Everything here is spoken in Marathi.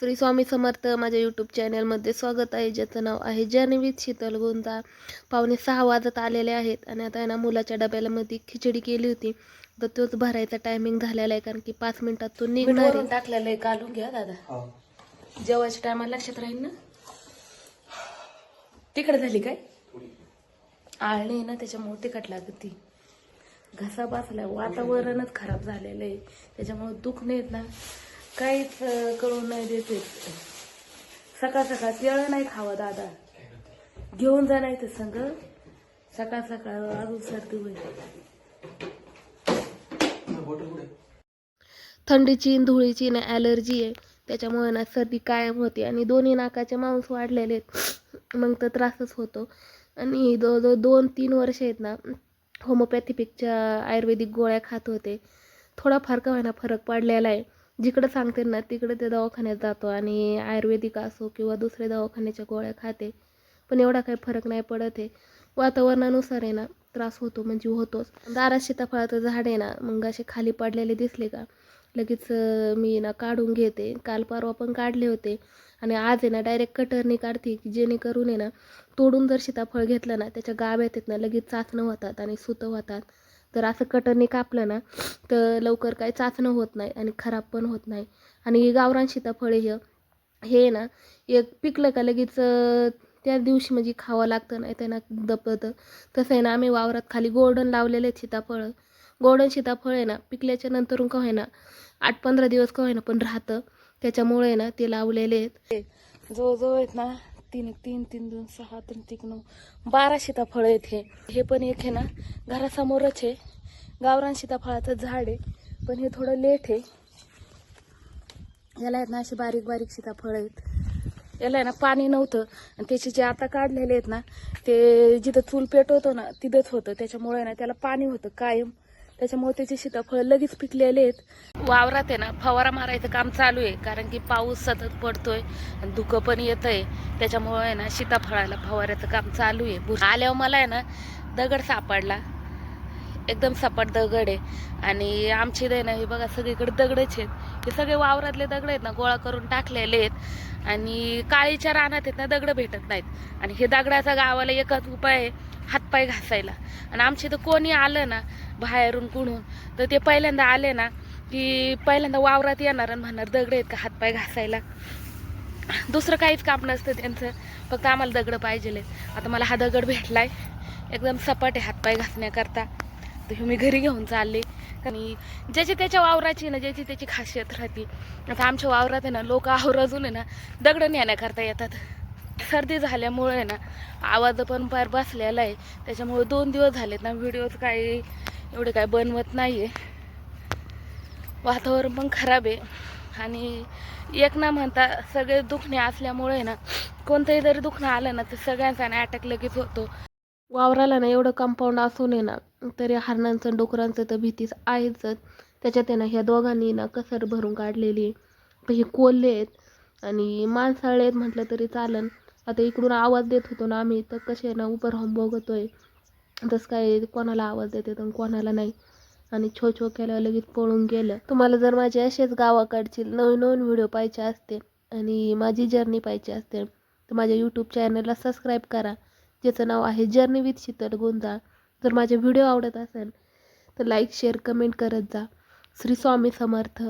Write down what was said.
श्री स्वामी समर्थ माझ्या यूट्यूब चॅनलमध्ये स्वागत आहे ज्याचं नाव आहे जर्नी विथ शीतल गोंदा. पावणे सहा वाजत आलेले आहेत आणि आता आहे ना मुलाच्या डब्यामध्ये खिचडी केली होती. तर तोच भरायचा टायमिंग झालेला आहे कारण की पाच मिनिटात तो निघणार आहे. टाकलेलं आहे काढून घ्या दादा. जेवायच्या टायमाला लक्षात राहील ना? तिकडे झाली काय? आळणी ना त्याच्यामुळे तिखट लागत. ती घसा बसलाय वातावरणच खराब झालेलं आहे. त्याच्यामुळे दुख नाहीत ना. काहीच अं, करून नाही देते सकाळ सकाळ केळं नाही खावं दादा. घेऊन जा नाही तर संग. सकाळ सकाळ अजून सर्दी होईल. थंडीची धुळीची ना ॲलर्जी आहे. त्याच्यामुळे ना सर्दी कायम होते आणि दोन्ही नाकाचे मांस वाढलेले आहेत. मग तर त्रासच होतो. आणि जवळजवळ दोन तीन वर्ष आहेत ना होमोपॅथिपिकच्या आयुर्वेदिक गोळ्या खात होते. थोडाफार का होईना फरक पडलेला आहे. जिकडं सांगते ना तिकडे ते दवाखान्यात जातो आणि आयुर्वेदिक असो किंवा दुसऱ्या दवाखान्याच्या गोळ्या खाते. पण एवढा काही फरक नाही पडत आहे. वातावरणानुसार आहे ना त्रास होतो म्हणजे होतोच. दारात सीताफळाचं झाड आहे ना मग असे खाली पडलेले दिसले का लगेच मी ना काढून घेते. काल परवा पण काढले होते. आणि आज आहे ना डायरेक्ट कटरनी काढते की जेणेकरून आहे ना तोडून जर सीताफळ घेतलं ना त्याच्या गाभ्यात आहेत ना लगेच चाचणं होतात आणि सुतं होतात. तर असं कटरने कापलं ना तर लवकर काही चाचणं होत नाही आणि खराब पण होत नाही. आणि गावरान सीताफळ हे हे ना एक पिकलं का लगेच त्या दिवशी म्हणजे खावं लागतं नाही त्यांना दपतं तसं आहे ना आम्ही वावरात खाली गोल्डन लावलेले आहेत सीताफळं. गोल्डन सीताफळ आहे ना पिकल्याच्या नंतरून का होईना आठ पंधरा दिवस का होईना पण राहतं. त्याच्यामुळे ना ते लावलेले आहेत. जवळजवळ आहेत ना तीन एक तीन तीन दोन सहा तीन तीन नऊ बारा सीताफळ आहेत हे हे पण एक आहे ना घरासमोरच आहे. गावरान सीताफळाचं झाड आहे पण हे थोडं लेट आहे. याला आहेत ना अशी बारीक बारीक सीताफळ आहेत. याला आहे ना पाणी नव्हतं आणि त्याचे जे आता काढलेले आहेत ना ते जिथं चूल पेटवतो ना तिथंच होतं. त्याच्यामुळे ना त्याला पाणी होतं कायम. त्याच्यामुळे त्याचे सीताफळ लगेच पिकलेले आहेत. वावरात आहे ना फवारा मारायचं काम चालू आहे कारण की पाऊस सतत पडतोय आणि धुकं पण येत आहे त्याच्यामुळे आहे ना सीताफळाला फवाऱ्याचं काम चालू आहे. आल्यावर मला आहे ना दगड सापडला. एकदम सपाट दगड आहे. आणि आमची इथे ना हे बघा सगळीकडे दगडच आहेत. हे सगळे वावरातले दगड आहेत ना गोळा करून टाकलेले आहेत. आणि काळीच्या रानात आहेत ना दगड भेटत नाहीत. आणि हे दगडाचा गावाला एकच उपाय आहे हातपाय घासायला. आणि आमच्या इथं कोणी आलं ना बाहेरून कुणून. तर ते पहिल्यांदा आले ना की पहिल्यांदा वावरात येणार आणि म्हणणार दगड आहेत का? हातपाय घासायला. दुसरं काहीच काम नसतं त्यांचं. फक्त आम्हाला दगड पाहिजे आता मला हा दगड भेटलाय. एकदम सपाट आहे हातपाय घासण्याकरता. तर हे मी घरी घेऊन चालले. आणि ज्याची त्याच्या वावराची ना ज्याची त्याची खासियत राहते. आता आमच्या वावरात आहे ना लोक आवराजून आहे ना दगड नेण्याकरता येतात. सर्दी झाल्यामुळे ना आवाज पण पार बसलेला आहे. त्याच्यामुळे दोन दिवस झालेत ना व्हिडिओज काही एवढे काय बनवत नाही आहे वातावरण पण खराब आहे. आणि एक ना म्हणता सगळे दुखणे असल्यामुळे ना कोणतंही जरी दुखणं आलं ना तर सगळ्यांचा ना अटॅक लगेच होतो. वावराला ना एवढं कंपाऊंड असून आहे ना तरी हरणांचं डोकरांचं डुकरांचं तर भीतीच आहेच. त्याच्यात ना ह्या दोघांनी ना कसर भरून काढलेली हे कोल्हे आहेत आणि माणसाळे आहेत म्हटलं तरी चालन. आता इकडून आवाज देत होतो ना आम्ही तर कसे ना उभं राहून बघतोय तसं काय कोणाला आवाज देते तर कोणाला नाही. आणि छो छो केल्यावर लगेच पळून गेलं. तुम्हाला जर माझे असेच गावाकडचे नवीन नवीन व्हिडिओ पाहिजे असते आणि माझी जर्नी पाहिजे असते तर माझ्या यूट्यूब चॅनलला सबस्क्राईब करा. ज्याचं नाव आहे जर्नी विथ शीतल गोंजा जर माझे व्हिडिओ आवडत असेल तर लाईक शेअर कमेंट करत जा. श्री स्वामी समर्थ.